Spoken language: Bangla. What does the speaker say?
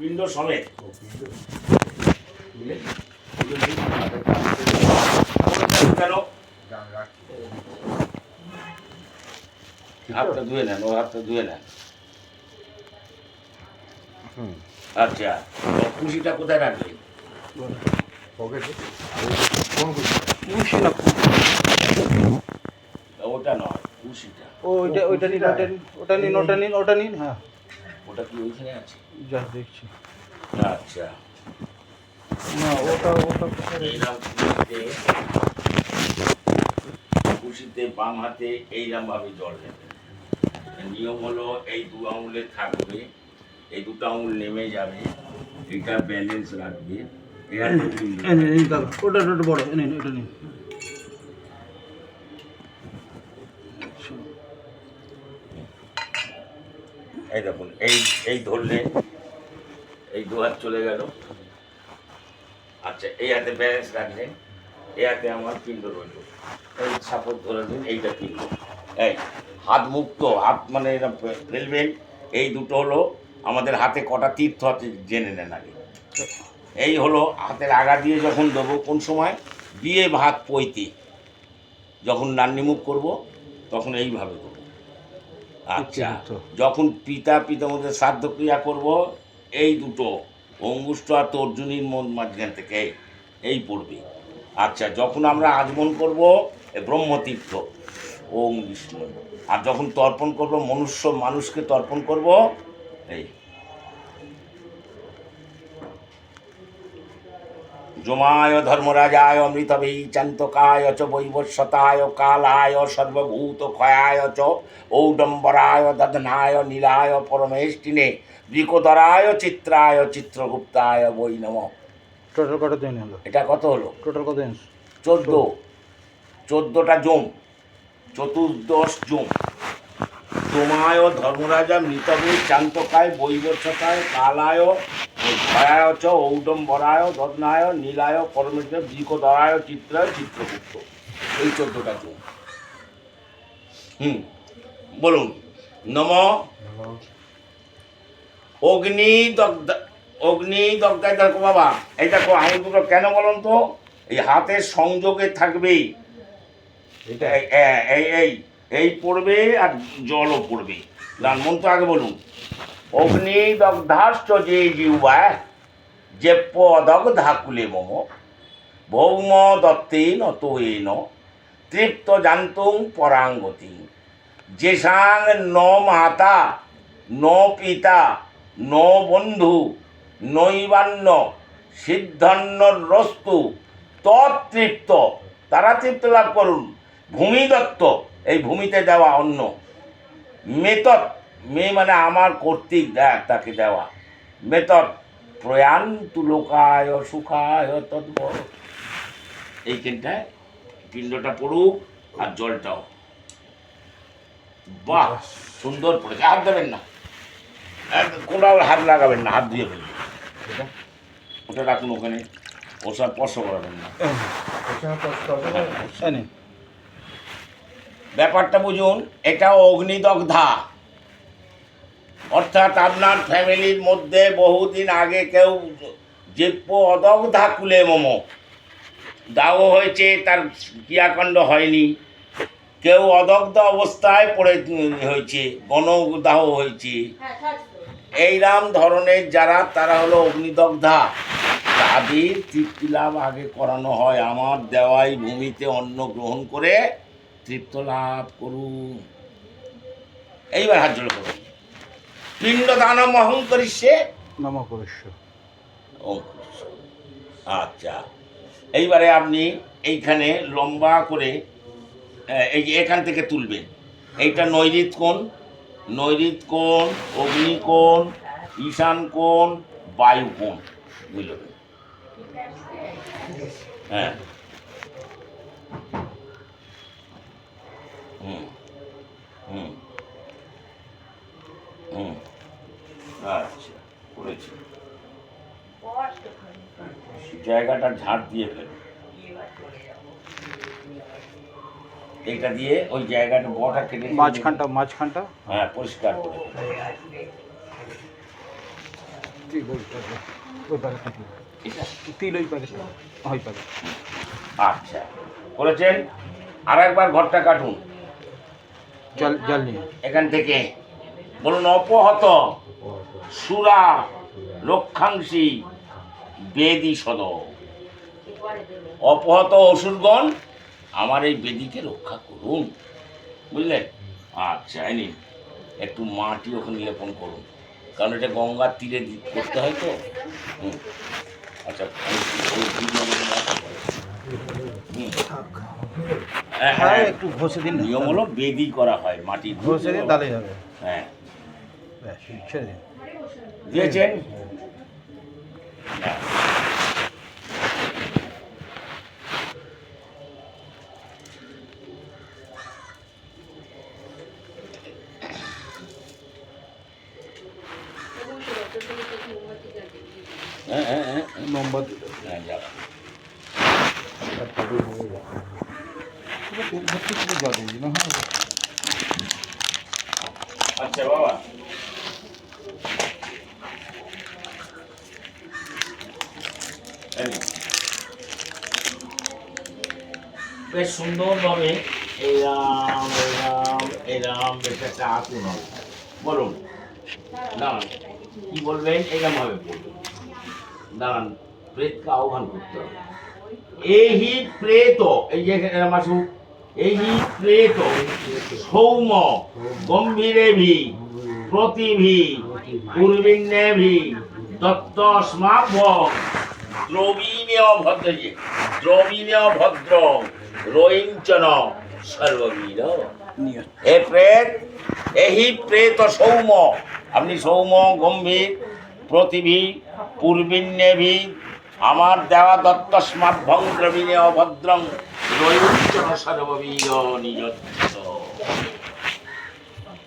পিণ্ড সমেত। কেন? হাতটা ধুয়ে নেন ও হাতটা ধুয়ে নেন। হুম। আচ্ছা খুশিটা কোথায় রাখলেন পকেটে কোন খুশি খুশি না ওটা নয় খুশিটা ও ওইটা ওইটা নিন ওইটা নিন ওটা নিন ওটা নিন ওটা নিন হ্যাঁ। ওটা কি ওইখানে আছে? যা দেখছি। আচ্ছা। না ওটা ওটা খুশিতে বাম হাতে এইরকম ভাবে জল নেবেন নিয়ম হলো এই দু আঙুলে থাকবে এই দুটো আঙুল নেমে যাবে এটা ব্যালেন্স রাখবে। ওটা ওটা বড় এটা নিন এই দেখুন, এই এই ধরলে এই দু হাত চলে গেল। আচ্ছা এই হাতে ব্যালেন্স রাখলেন এই হাতে আমার পিণ্ড রইল এই সাপোর্ট ধরে দিন, এইটা পিণ্ড এই, হাত মুক্ত, হাত মানে এরম ফে- ফেলবেন এই দুটো হলো আমাদের হাতে কটা তীর্থ আছে জেনে নেন আগে। এই হলো হাতের আগা দিয়ে যখন দেবো, কোন সময়? বিয়ে ভাত পৈতে। যখন নান্নিমুখ করব, তখন এইভাবে দেবো আচ্ছা যখন পিতা পিতা শ্রাদ্ধ ক্রিয়া করব এই দুটো অঙ্গুষ্ঠ আর তর্জনীর মন মাঝখান থেকে এই পড়বে। আচ্ছা যখন আমরা আগমন করব এ ব্রহ্মতীর্থ ওম বিষ্ণু। আর যখন তর্পণ করব মনুষ্য মানুষকে তর্পণ করব এই। যমায় ধর্মরাজায় অমৃতবেই চান্তকায় চ বৈবস্বতায় কালায় সর্বভূত ক্ষয়ায় চ ঔডম্বরায় দদনায় নীলায় পরমেষ্টিনে বৃকোদরায় চিত্রায় চিত্রগুপ্তায় বৈ নম। টোটাল কত দিন হলো? এটা কত হলো? টোটাল কত দিন? চোদ্দ। চোদ্দটা জম চতুর্দশ জম তোমায় ধর্মরাজা মৃতবী চান্তকায় বৈবর্ষতায় কালায় ভয়ায় চ ঔডম্বরায় দদনায় নীলায় পরমেশ্বর বৃকদরায় চিত্রায় চিত্রগুপ্ত। এই চোদ্দটা জম হুম বলুন। নম। অগ্নি দগ্ধ অগ্নি দগ্ধায় দেখো বাবা এই দেখো আঙুলগুলো কেন বলুন তো? এই হাতের সংযোগে থাকবেই। এটা এই- এই- এই পড়বে আর জলও পড়বে। গান মন্ত্র আগে বলুন। অগ্নি দগ্ধাশ্চ যে জিউবা যে পদগ্ধা কুলে মম। ভৌম দত্তেন অতয়েন তৃপ্ত জান্তুং পরাঙ্গতি। যেসাং ন মাতা, ন পিতা, ন বন্ধু নৈবান্য সিদ্ধান্ন রস্তু তৃপ্ত তারা তৃপ্ত লাভ করুন। ভূমি দত্ত এই ভূমিতে দেওয়া অন্য মেতত মে মানে আমার কর্তৃক দেয় তাকে দেওয়া। মেতত প্রয়ান্তু লোকায় সুখায় তদ্ভ এইখানটায় পিণ্ডটা পড়ুক আর জলটাও। বাহ সুন্দর পড়েছে হাত দেবেন না? এক- কোনাও হাত লাগাবেন না হাত ধুয়ে ফেলবেন। ওটা? ওটা রাখুন ওখানে। ওসব স্পর্শ করাবেন না ওখানে কষ্ট হবে না? এই নিন ব্যাপারটা বুঝুন এটা অগ্নিদগ্ধা। অর্থাৎ আপনার ফ্যামিলির মধ্যে বহুদিন আগে কেউ যে অদগ্ধা কুলে মম। দাহ হয়েছে তার ক্রিয়াকাণ্ড হয়নি। কেউ অদগ্ধ অবস্থায় পড়ে হয়েছে গণদাহ হয়েছে। এইরাম ধরনের যারা তারা হলো অগ্নিদগ্ধা। তাদের তৃপ্তি লাভ আগে করানো হয়। আমার দেওয়াই ভূমিতে অন্ন গ্রহণ করে তৃপ্ত লাভ করুন। এইবার হাত জোড় করুন। পিণ্ড দানম নম করিষ্য অঙ্কুশ আচ্ছা। এইবারে আপনি এইখানে লম্বা করে এই যে এখান থেকে তুলবেন। এইটা নৈরিত কোণ নৈরিত কোণ অগ্নি কোণ ঈশান কোণ বায়ু কোণ বুঝলেন? হ্যাঁ। হুম হুম আচ্ছা করেছি জায়গাটা ঝাড় দিয়ে ফেলো। এটা দিয়ে ওই জায়গাটা বটা কেটে মাঝখানটা মাঝখানটা? হ্যাঁ পরিষ্কার করে আচ্ছা করেছেন? আর একবার ঘরটা কাটুন। জল জল নিয়ে। এখান থেকে বলুন, অপহত সুরা রক্ষাংশী বেদি সদ অপহত অসুরগণ আমার এই বেদিকে রক্ষা করুন। বুঝলেন আচ্ছা এই নিন। একটু মাটি ওখানে লেপন করুন। কারণ এটা গঙ্গার তীরে করতে হয় তো। হুম। আচ্ছা হ্যাঁ, হ্যাঁ। হ্যাঁ একটু ঘষে দিন। নিয়ম হলো বেদি করা হয় মাটির ঘষে দিন তাহলেই হবে। হ্যাঁ। ব্যাস ছেড়ে দিন। দিয়েছেন? হ্যাঁ। হ্যাঁ, হ্যাঁ, হ্যাঁ, মোমবাতি। হ্যাঁ, যাও। তেল ভর্তি করে জল দিয়ে দিন হ্যাঁ আচ্ছা বাবা। বেশ সুন্দরভাবে এরাম এরাম এরাম বেশ একটা আঁকুন হবে। বলুন, দাঁড়ান, কি বলবেন? এরম ভাবে বলবেন দাঁড়ান, প্রেতকে আহ্বান করতে হবে। এই প্রেত এই যে আসুক এই প্রেত সৌম গম্ভীরেভি প্রতিভি পূর্বিন্যেভি দত্ত স্মাভ দ্রবীণে অভদ্র যে দ্রবীণে অভদ্র রোহিঞ্চন সর্ববীর হে প্রেত এহি প্রেত সৌম আপনি সৌম গম্ভীর প্রতিভি পূর্বিন্যেভি আমার দেওয়া দত্ত স্মার্ট দ্রবিণে অভদ্রং রয়ুচ্চন সর্ববীর নিজ